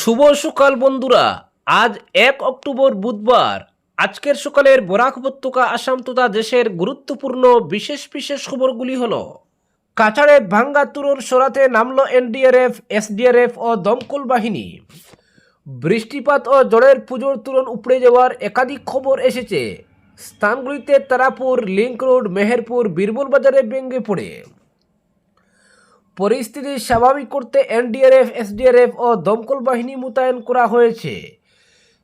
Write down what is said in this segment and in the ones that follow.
শুভ সকাল বন্ধুরা। আজ এক অক্টোবর বুধবার। আজকের সকালের বরাক উপত্যকা আসাম তথা দেশের গুরুত্বপূর্ণ বিশেষ বিশেষ খবরগুলি হলো, কাছাড়ে ভাঙ্গা তুরুর সরাতে নামলো এনডিআরএফ, এসডিআরএফ ও দমকল বাহিনী। বৃষ্টিপাত ও জলের পুজোর তুরন উপড়ে যাওয়ার একাধিক খবর এসেছে। স্থানগুলিতে তারাপুর লিঙ্ক রোড মেহেরপুর, বীরবল বাজারে ভেঙে পড়ে। পরিস্থিতি স্বাভাবিক করতে এনডিআরএফ, এসডিআরএফ ও দমকল বাহিনী মোতায়েন করা হয়েছে।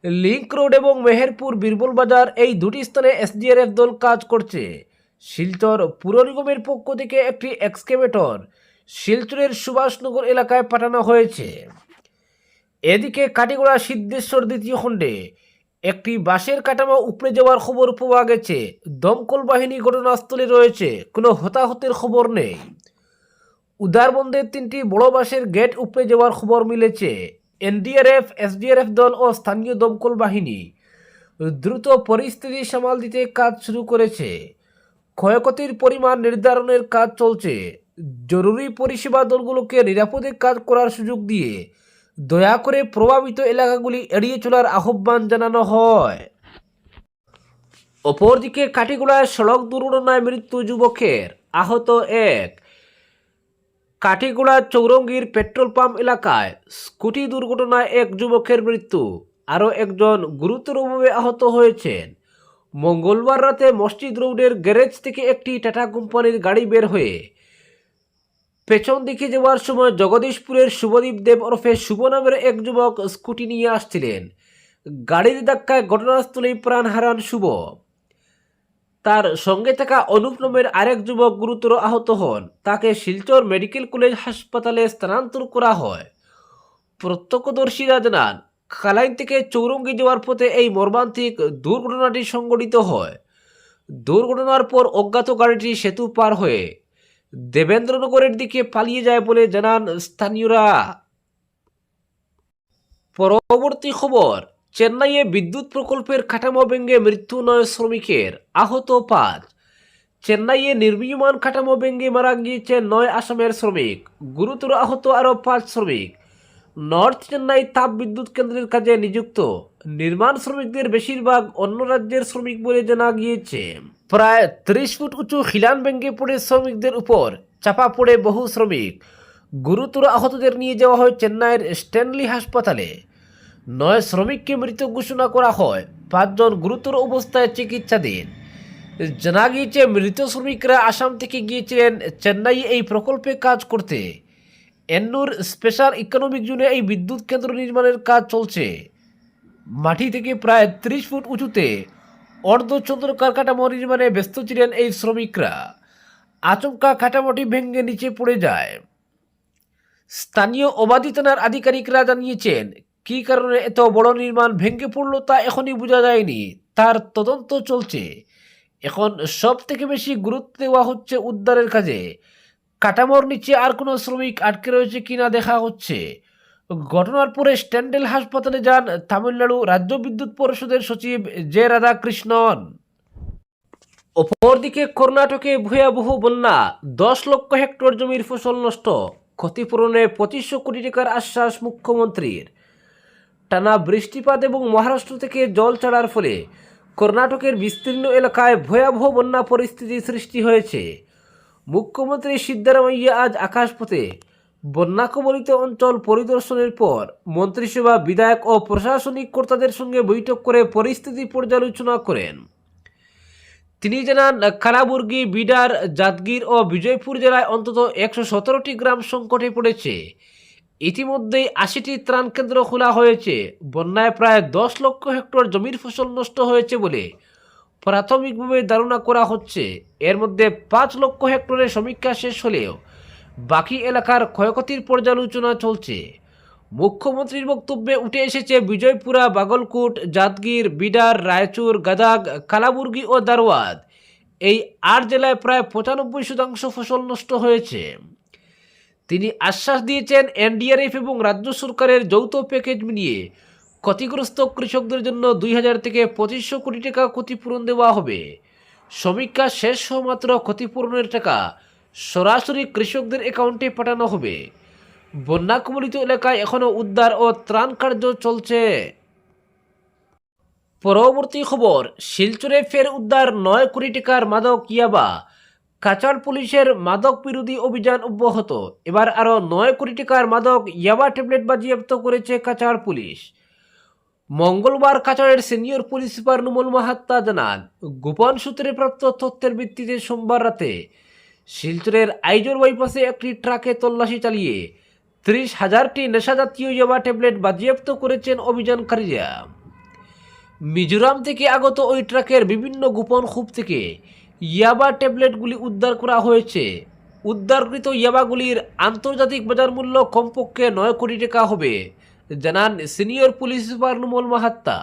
লিঙ্ক রোড এবং মেহেরপুর বীরবল বাজার এই দুটি স্থানে এসডিআরএফ দল কাজ করছে। শিলচর পুর নিগমের পক্ষ থেকে একটি এক্সকেভেটর শিলচরের সুভাষনগর এলাকায় পাঠানো হয়েছে। এদিকে কাটিগড়া সিদ্ধেশ্বর দ্বিতীয় খণ্ডে একটি বাসের কাঠামো উপড়ে যাওয়ার খবর পাওয়া গেছে। দমকল বাহিনী ঘটনাস্থলে রয়েছে, কোনো হতাহতের খবর নেই। উদারবন্দের তিনটি বড় বাসের গেট উপড়ে যাওয়ার খবর মিলেছে। এনডিআরএফ, এসডিআরএফ দল ও স্থানীয় দমকল বাহিনী দ্রুত পরিস্থিতি সামাল দিতে কাজ শুরু করেছে। ক্ষয়ক্ষতির পরিমাণ নির্ধারণের কাজ চলছে। জরুরি পরিষেবা দলগুলোকে নিরাপদে কাজ করার সুযোগ দিয়ে দয়া করে প্রভাবিত এলাকাগুলি এড়িয়ে চলার আহ্বান জানানো হয়। অপরদিকে কাটিগোড়ায় সড়ক দুর্ঘটনায় মৃত্যু যুবকের আহত এক। কাঠিগোড়া চৌরঙ্গীর পেট্রোল পাম্প এলাকায় স্কুটি দুর্ঘটনায় এক যুবকের মৃত্যু। আরও একজন গুরুতরভাবে আহত হয়েছেন। মঙ্গলবার রাতে মসজিদ রোডের গ্যারেজ থেকে একটি টাটা কোম্পানির গাড়ি বের হয়ে পেছন দিকে যাওয়ার সময় জগদীশপুরের শুভদীপ দেব ওরফে শুভ নামের এক যুবক স্কুটি নিয়ে আসছিলেন। গাড়ির ধাক্কায় ঘটনাস্থলেই প্রাণ হারান শুভ। তার সঙ্গে থাকা অনুপ নামের আরেক যুবক গুরুতর আহত হন। তাকে শিলচর মেডিকেল কলেজ হাসপাতালে স্থানান্তর করা হয়। প্রত্যক্ষদর্শীরা জানান খালাইন থেকে চৌরঙ্গি যাওয়ার পথে এই মর্মান্তিক দুর্ঘটনাটি সংঘটিত হয়। দুর্ঘটনার পর অজ্ঞাত গাড়িটি সেতু পার হয়ে দেবেন্দ্রনগরের দিকে পালিয়ে যায় বলে জানান স্থানীয়রা। পরবর্তী খবর চেন্নাইয়ে বিদ্যুৎ প্রকল্পের কাঠামো ভেঙে মৃত্যু নয় শ্রমিকের। আহত পাঁচ। চেন্নাইয়ে নির্মীয়মান কাঠামো ভেঙে মারা গিয়েছে নয় আসামের শ্রমিক। গুরুতর আহত আরও পাঁচ শ্রমিক। নর্থ চেন্নাই তাপ বিদ্যুৎ কেন্দ্রের কাজে নিযুক্ত। নির্মাণ শ্রমিকদের বেশিরভাগ অন্য রাজ্যের শ্রমিক বলে জানা গিয়েছে। প্রায় ত্রিশ ফুট উঁচু খিলান ভেঙে পড়ে শ্রমিকদের উপর। চাপা পড়ে বহু শ্রমিক। গুরুতর আহতদের নিয়ে যাওয়া হয় চেন্নাইয়ের স্ট্যানলি হাসপাতালে। নয় শ্রমিককে মৃত ঘোষণা করা হয়। পাঁচজন গুরুতর অবস্থায় চিকিৎসাধীন। জানা গিয়েছে, মৃত শ্রমিকরা আসাম থেকে গিয়েছিলেন চেন্নাই এই প্রকল্পে কাজ করতে। এন্নুর স্পেশাল ইকোনমিক জোনে এই বিদ্যুৎ কেন্দ্র নির্মাণের কাজ চলছে। মাটি থেকে প্রায় ত্রিশ ফুট উঁচুতে অর্ধচন্দ্র কাঠামো নির্মাণে ব্যস্ত ছিলেন এই শ্রমিকরা। আচমকা কাঠামোটি ভেঙে নিচে পড়ে যায়। স্থানীয় অবাধি থানার আধিকারিকরা জানিয়েছেন কী কারণে এত বড় নির্মাণ ভেঙে পড়ল তা এখনই বোঝা যায়নি। তার তদন্ত চলছে। এখন সব থেকে বেশি গুরুত্ব দেওয়া হচ্ছে উদ্ধারের কাজে। কাঠামোর নিচে আর কোনো শ্রমিক আটকে রয়েছে কিনা দেখা হচ্ছে। ঘটনার পরে স্ট্যান্ডেল হাসপাতালে যান তামিলনাড়ু রাজ্য বিদ্যুৎ পরিষদের সচিব জে রাধাকৃষ্ণন। অপরদিকে কর্ণাটকে ভয়াবহ বন্যা, দশ লক্ষ হেক্টর জমির ফসল নষ্ট, ক্ষতিপূরণে পঁচিশশো কোটি টাকার আশ্বাস মুখ্যমন্ত্রীর। টানা বৃষ্টিপাত এবং মহারাষ্ট্র থেকে জল ছাড়ার ফলে কর্ণাটকের বিস্তীর্ণ এলাকায় ভয়াবহ বন্যা পরিস্থিতি সৃষ্টি হয়েছে। মুখ্যমন্ত্রী সিদ্ধারামাইয়া আজ আকাশপথে বন্যা কবলিত অঞ্চল পরিদর্শনের পর মন্ত্রিসভা বিধায়ক ও প্রশাসনিক কর্তাদের সঙ্গে বৈঠক করে পরিস্থিতি পর্যালোচনা করেন। তিনি জানান, কালাবুর্গি, বিডার, জাতগির ও বিজয়পুর জেলায় অন্তত একশো সতেরোটি গ্রাম সংকটে পড়েছে। ইতিমধ্যেই আশিটি ত্রাণ কেন্দ্র খোলা হয়েছে। বন্যায় প্রায় দশ লক্ষ হেক্টর জমির ফসল নষ্ট হয়েছে বলে প্রাথমিকভাবে ধারণা করা হচ্ছে। এর মধ্যে পাঁচ লক্ষ হেক্টরের সমীক্ষা শেষ হলেও বাকি এলাকার ক্ষয়ক্ষতির পর্যালোচনা চলছে। মুখ্যমন্ত্রীর বক্তব্যে উঠে এসেছে বিজয়পুরা, বাগলকুট, জাতগির, বিডার, রায়চুর, গাদাগ, কালাবুর্গি ও দারওয়াদ এই আট জেলায় প্রায় পঁচানব্বই শতাংশ ফসল নষ্ট হয়েছে। তিনি আশ্বাস দিয়েছেন এনডিআরএফ এবং রাজ্য সরকারের যৌথ প্যাকেজ মিলিয়ে ক্ষতিগ্রস্ত কৃষকদের জন্য দুই হাজার থেকে পঁচিশশো কোটি টাকা ক্ষতিপূরণ দেওয়া হবে। সমীক্ষা শেষ হওয়া মাত্র ক্ষতিপূরণের টাকা সরাসরি কৃষকদের অ্যাকাউন্টে পাঠানো হবে। বন্যা কবলিত এলাকায় এখনও উদ্ধার ও ত্রাণ কার্য চলছে। পরবর্তী খবর, শিলচরে ফের উদ্ধার নয় কোটি টাকার মাদক ইয়াবা। কাচার পুলিশের মাদক বিরোধী অভিযান অব্যাহত। এবার আরও নয় কোটি টাকার মাদক ইয়াবা ট্যাবলেট বাজেয়াপ্ত করেছে কাচার পুলিশ। মঙ্গলবার কাচারের senior police super Numal Mahatta জানান, গোপন সূত্রে প্রাপ্ত তথ্যের ভিত্তিতে সোমবার রাতে শিলচরের আইজর বাইপাসে একটি ট্রাকে তল্লাশি চালিয়ে ত্রিশ হাজারটি নেশাজাতীয় ইয়াবা ট্যাবলেট বাজেয়াপ্ত করেছেন অভিযানকারীরা। মিজোরাম থেকে আগত ওই ট্রাকের বিভিন্ন গোপন খুব থেকে ইয়াবা ট্যাবলেটগুলি উদ্ধার করা হয়েছে। উদ্ধারকৃত ইয়াবাগুলির আন্তর্জাতিক বাজার মূল্য কমপক্ষে নয় কোটি টাকা হবে, জানান senior police super Numal Mahatta.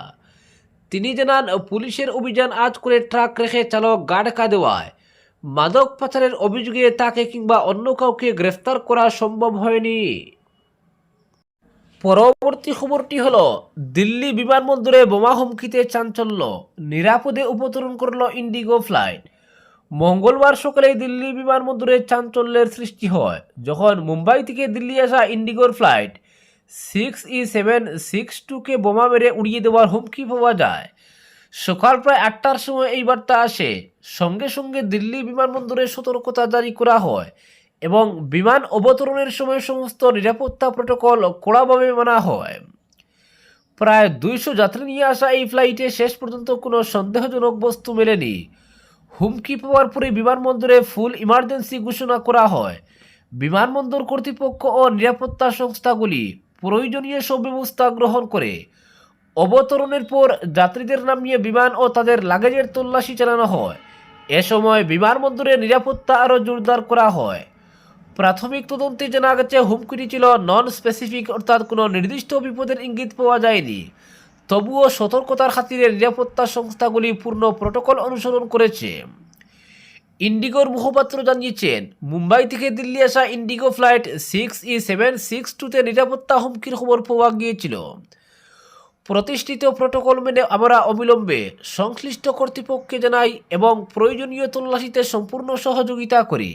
তিনি জানান, পুলিশের অভিযান আজ করে ট্রাক রেখে চালক গা দেওয়ায়। মাদক পাচারের অভিযোগে তাকে কিংবা অন্য কাউকে গ্রেফতার করা সম্ভব হয়নি। পরবর্তী খবরটি হল, দিল্লি বিমানবন্দরে বোমা হুমকিতে চাঞ্চল্য। নিরাপদে উপতরণ করল ইন্ডিগো ফ্লাইট। মঙ্গলবার সকালে দিল্লি বিমানবন্দরে চাঞ্চল্যের সৃষ্টি হয়, যখন মুম্বাই থেকে দিল্লি আসা ইন্ডিগোর flight six E seven six টুকে বোমা মেরে উড়িয়ে দেওয়ার হুমকি পাওয়া যায়। সকাল প্রায় আটটার সময় এই বার্তা আসে। সঙ্গে সঙ্গে দিল্লি বিমানবন্দরে সতর্কতা জারি করা হয় এবং বিমান অবতরণের সময় সমস্ত নিরাপত্তা প্রোটোকল কড়াভাবে মানা হয়। প্রায় দুইশো যাত্রী নিয়ে আসা এই ফ্লাইটে শেষ পর্যন্ত কোনো সন্দেহজনক বস্তু মেলেনি। হুমকি পাওয়ার পরে বিমানবন্দরে ফুল ইমার্জেন্সি ঘোষণা করা হয়। বিমানবন্দর কর্তৃপক্ষ ও নিরাপত্তা সংস্থাগুলি প্রয়োজনীয় সব ব্যবস্থা গ্রহণ করে। অবতরণের পর যাত্রীদের নামিয়ে বিমান ও তাদের লাগেজের তল্লাশি চালানো হয়। এ সময় বিমানবন্দরের নিরাপত্তা আরও জোরদার করা হয়। প্রাথমিক তদন্তে জানা গেছে, হুমকিটি ছিল নন স্পেসিফিক অর্থাৎ কোনো নির্দিষ্ট বিপদের ইঙ্গিত পাওয়া যায়নি। তবুও সতর্কতার খাতিরে নিরাপত্তা সংস্থাগুলি পূর্ণ প্রোটোকল অনুসরণ করেছে। ইন্ডিগোর মুখপাত্র জানিয়েছেন, মুম্বাই থেকে দিল্লি আসা IndiGo flight six E seven six টুতে নিরাপত্তা হুমকির খবর পাওয়া গিয়েছিল। প্রতিষ্ঠিত প্রোটোকল মেনে আমরা অবিলম্বে সংশ্লিষ্ট কর্তৃপক্ষকে জানাই এবং প্রয়োজনীয় তল্লাশিতে সম্পূর্ণ সহযোগিতা করি।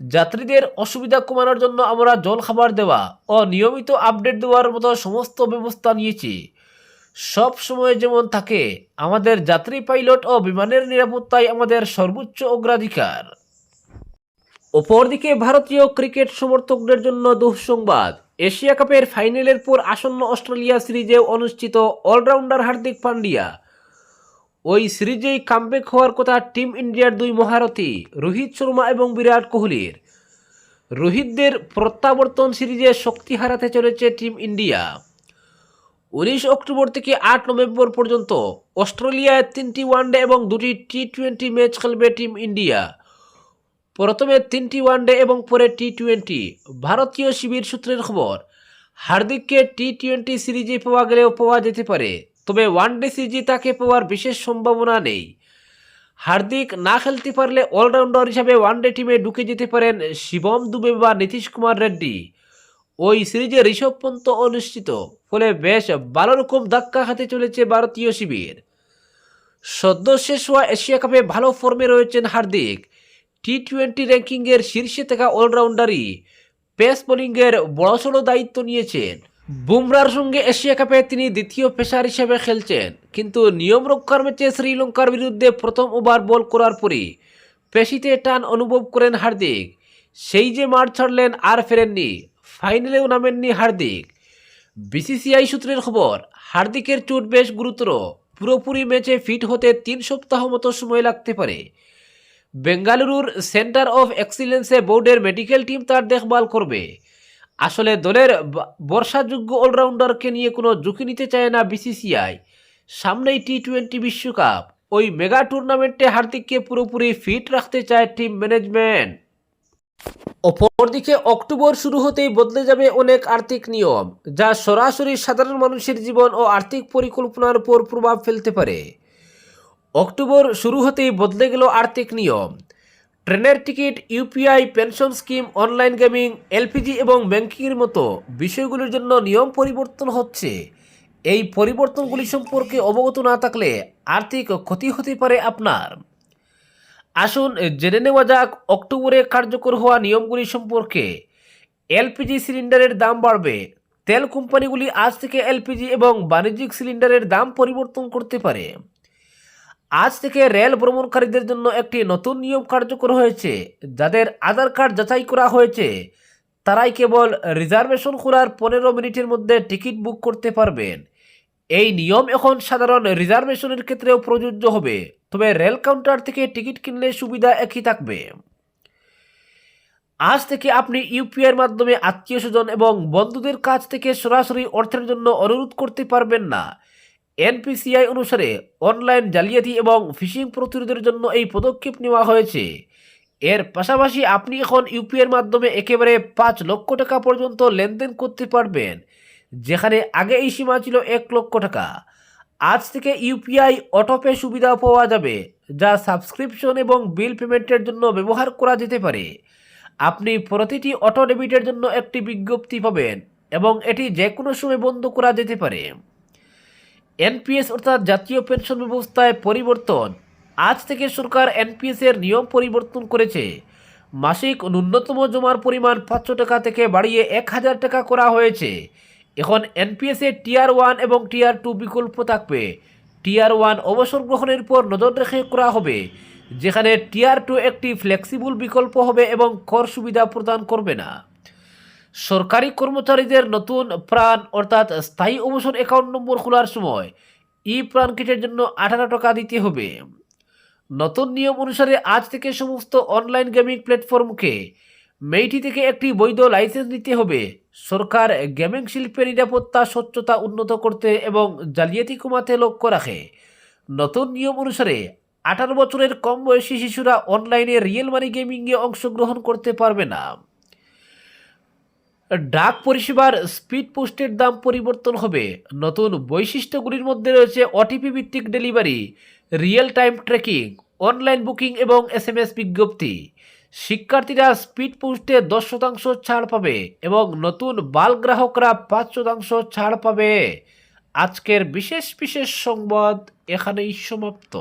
যাত্রীদের অসুবিধা কমানোর জন্য আমরা জল খাবার দেওয়া ও নিয়মিত আপডেট দেওয়ার মতো সমস্ত ব্যবস্থা নিয়েছি। সব সময় যেমন থাকে, আমাদের যাত্রী পাইলট ও বিমানের নিরাপত্তাই আমাদের সর্বোচ্চ অগ্রাধিকার। অপরদিকে ভারতীয় ক্রিকেট সমর্থকদের জন্য দুঃসংবাদ, এশিয়া কাপের ফাইনালের পর আসন্ন অস্ট্রেলিয়া সিরিজে অনুষ্ঠিত অলরাউন্ডার হার্দিক পান্ডিয়া। ওই সিরিজেই কামব্যাক হওয়ার কথা টিম ইন্ডিয়ার দুই মহারথী, রোহিত শর্মা এবং বিরাট কোহলির। রোহিতদের প্রত্যাবর্তন সিরিজে শক্তি হারাতে চলেছে টিম ইন্ডিয়া। উনিশ অক্টোবর থেকে আট নভেম্বর পর্যন্ত অস্ট্রেলিয়ায় তিনটি ওয়ানডে এবং দুটি টি টোয়েন্টি ম্যাচ খেলবে টিম ইন্ডিয়া। প্রথমে তিনটি ওয়ানডে এবং পরে টি টোয়েন্টি ভারতীয় শিবির সূত্রের খবর, হার্দিককে টি টোয়েন্টি সিরিজে পাওয়া গেলেও পাওয়া যেতে পারে, তবে ওয়ানডে সিরিজে তাকে পাওয়ার বিশেষ সম্ভাবনা নেই। হার্দিক না খেলতে পারলে অলরাউন্ডার হিসাবে ওয়ানডে টিমে ঢুকে যেতে পারেন শিবম দুবে বা নীতিশ কুমার রেড্ডি। ওই সিরিজে ঋষভ পন্ত অনুষ্ঠিত, ফলে বেশ ভালো রকম ধাক্কা খেতে চলেছে ভারতীয় শিবির। সদ্য শেষ হওয়া এশিয়া কাপে ভালো ফর্মে রয়েছেন হার্দিক। টি টোয়েন্টি র্যাঙ্কিংয়ের শীর্ষে থাকা অলরাউন্ডারই পেস বোলিংয়ের বড়সড় দায়িত্ব নিয়েছেন। বুমরার সঙ্গে এশিয়া কাপে তিনি দ্বিতীয় পেশার হিসেবে খেলছেন, কিন্তু নিয়ম রক্ষার ম্যাচে শ্রীলঙ্কার বিরুদ্ধে প্রথম ওভার বল করার পরই পেশিতে টান অনুভব করেন হার্দিক। সেই যে মাঠ ছাড়লেন আর ফেরেননি ফাইনালেও নামেননি হার্দিক। বিসিসিআই সূত্রের খবর, হার্দিকের চোট বেশ গুরুতর। পুরোপুরি ম্যাচে ফিট হতে তিন সপ্তাহ মতো সময় লাগতে পারে। বেঙ্গালুরুর সেন্টার অফ এক্সিলেন্সে বোর্ডের মেডিকেল টিম তার দেখভাল করবে। আসলে দলের বর্ষাযোগ্য অলরাউন্ডারকে নিয়ে কোনো ঝুঁকি নিতে চায় না বিসিসিআই। সামনেই টি টোয়েন্টি বিশ্বকাপ। ওই মেগা টুর্নামেন্টে হার্দিককে পুরোপুরি ফিট রাখতে চায় টিম ম্যানেজমেন্ট। অপরদিকে অক্টোবর শুরু হতেই বদলে যাবে অনেক আর্থিক নিয়ম, যা সরাসরি সাধারণ মানুষের জীবন ও আর্থিক পরিকল্পনার উপর প্রভাব ফেলতে পারে। অক্টোবর শুরু হতেই বদলে গেল আর্থিক নিয়ম। ট্রেনের ticket UPI pension scheme, online gaming LPG এবং ব্যাংকিংয়ের মতো বিষয়গুলির জন্য নিয়ম পরিবর্তন হচ্ছে। এই পরিবর্তনগুলি সম্পর্কে অবগত না থাকলে আর্থিক ক্ষতি হতে পারে আপনার। আসুন জেনে নেওয়া যাক অক্টোবরে কার্যকর হওয়া নিয়মগুলি সম্পর্কে। এলপিজি সিলিন্ডারের দাম বাড়বে। তেল কোম্পানিগুলি আজ থেকে এলপিজি এবং বাণিজ্যিক সিলিন্ডারের দাম পরিবর্তন করতে পারে। আজ থেকে রেল ভ্রমণকারীদের জন্য একটি নতুন নিয়ম কার্যকর হয়েছে, যাদের আধার কার্ড যাচাই করা হয়েছে। তারাই কেবল রিজার্ভেশন করার পনেরো মিনিটের মধ্যে টিকিট বুক করতে পারবেন। এই নিয়ম এখন সাধারণ রিজার্ভেশনের ক্ষেত্রেও প্রযোজ্য হবে। তবে রেল কাউন্টার থেকে টিকিট কিনলে সুবিধা একই থাকবে। আজ থেকে আপনি ইউপিআইয়ের মাধ্যমে আত্মীয় স্বজন এবং বন্ধুদের কাছ থেকে সরাসরি অর্থের জন্য অনুরোধ করতে পারবেন না। এনপিসিআই অনুসারে অনলাইন জালিয়াতি এবং ফিশিং প্রতিরোধের জন্য এই পদক্ষেপ নেওয়া হয়েছে। এর পাশাপাশি আপনি এখন ইউপিআইয়ের মাধ্যমে একেবারে পাঁচ লক্ষ টাকা পর্যন্ত লেনদেন করতে পারবেন। যেখানে আগে এই সীমা ছিল এক লক্ষ টাকা। আজ থেকে ইউপিআই অটোপে সুবিধা পাওয়া যাবে, যা সাবস্ক্রিপশন এবং বিল পেমেন্টের জন্য ব্যবহার করা যেতে পারে। আপনি প্রতিটি অটো ডেবিটের জন্য একটি বিজ্ঞপ্তি পাবেন এবং এটি যে কোনো সময় বন্ধ করা যেতে পারে। এনপিএস অর্থাৎ জাতীয় পেনশন ব্যবস্থায় পরিবর্তন। আজ থেকে সরকার এনপিএসের নিয়ম পরিবর্তন করেছে। মাসিক ন্যূনতম জমার পরিমাণ পাঁচশো টাকা থেকে বাড়িয়ে এক হাজার টাকা করা হয়েছে। এখন এনপিএস টিয়ার ওয়ান এবং টিয়ার টু বিকল্প থাকবে। টিয়ার ওয়ান অবসর গ্রহণের পর নজর রেখে করা হবে, যেখানে টিয়ার টু একটি ফ্লেক্সিবল বিকল্প হবে এবং কর সুবিধা প্রদান করবে না। সরকারি কর্মচারীদের নতুন প্রাণ অর্থাৎ স্থায়ী অবসর অ্যাকাউন্ট নম্বর খোলার সময় ই প্রাণ কিটের জন্য আঠারো টাকা দিতে হবে। নতুন নিয়ম অনুসারে আজ থেকে সমস্ত অনলাইন গেমিং প্ল্যাটফর্মকে মেইটি থেকে একটি বৈধ লাইসেন্স নিতে হবে। সরকার গেমিং শিল্পের নিরাপত্তা, স্বচ্ছতা উন্নত করতে এবং জালিয়াতি কমাতে লক্ষ্য রাখে। নতুন নিয়ম অনুসারে আঠারো বছরের কম বয়সী শিশুরা অনলাইনে রিয়েল মানি গেমিংয়ে অংশগ্রহণ করতে পারবে না। ডাক পরিষেবার স্পিড পোস্টের দাম পরিবর্তন হবে। নতুন বৈশিষ্ট্যগুলির মধ্যে রয়েছে ওটিপি ভিত্তিক delivery, real time tracking, online booking এবং এস এম এস বিজ্ঞপ্তি। শিক্ষার্থীরা স্পিড পোস্টে দশ শতাংশ ছাড় পাবে এবং নতুন বাল গ্রাহকরা পাঁচ শতাংশ ছাড় পাবে। আজকের বিশেষ বিশেষ সংবাদ এখানেই সমাপ্ত।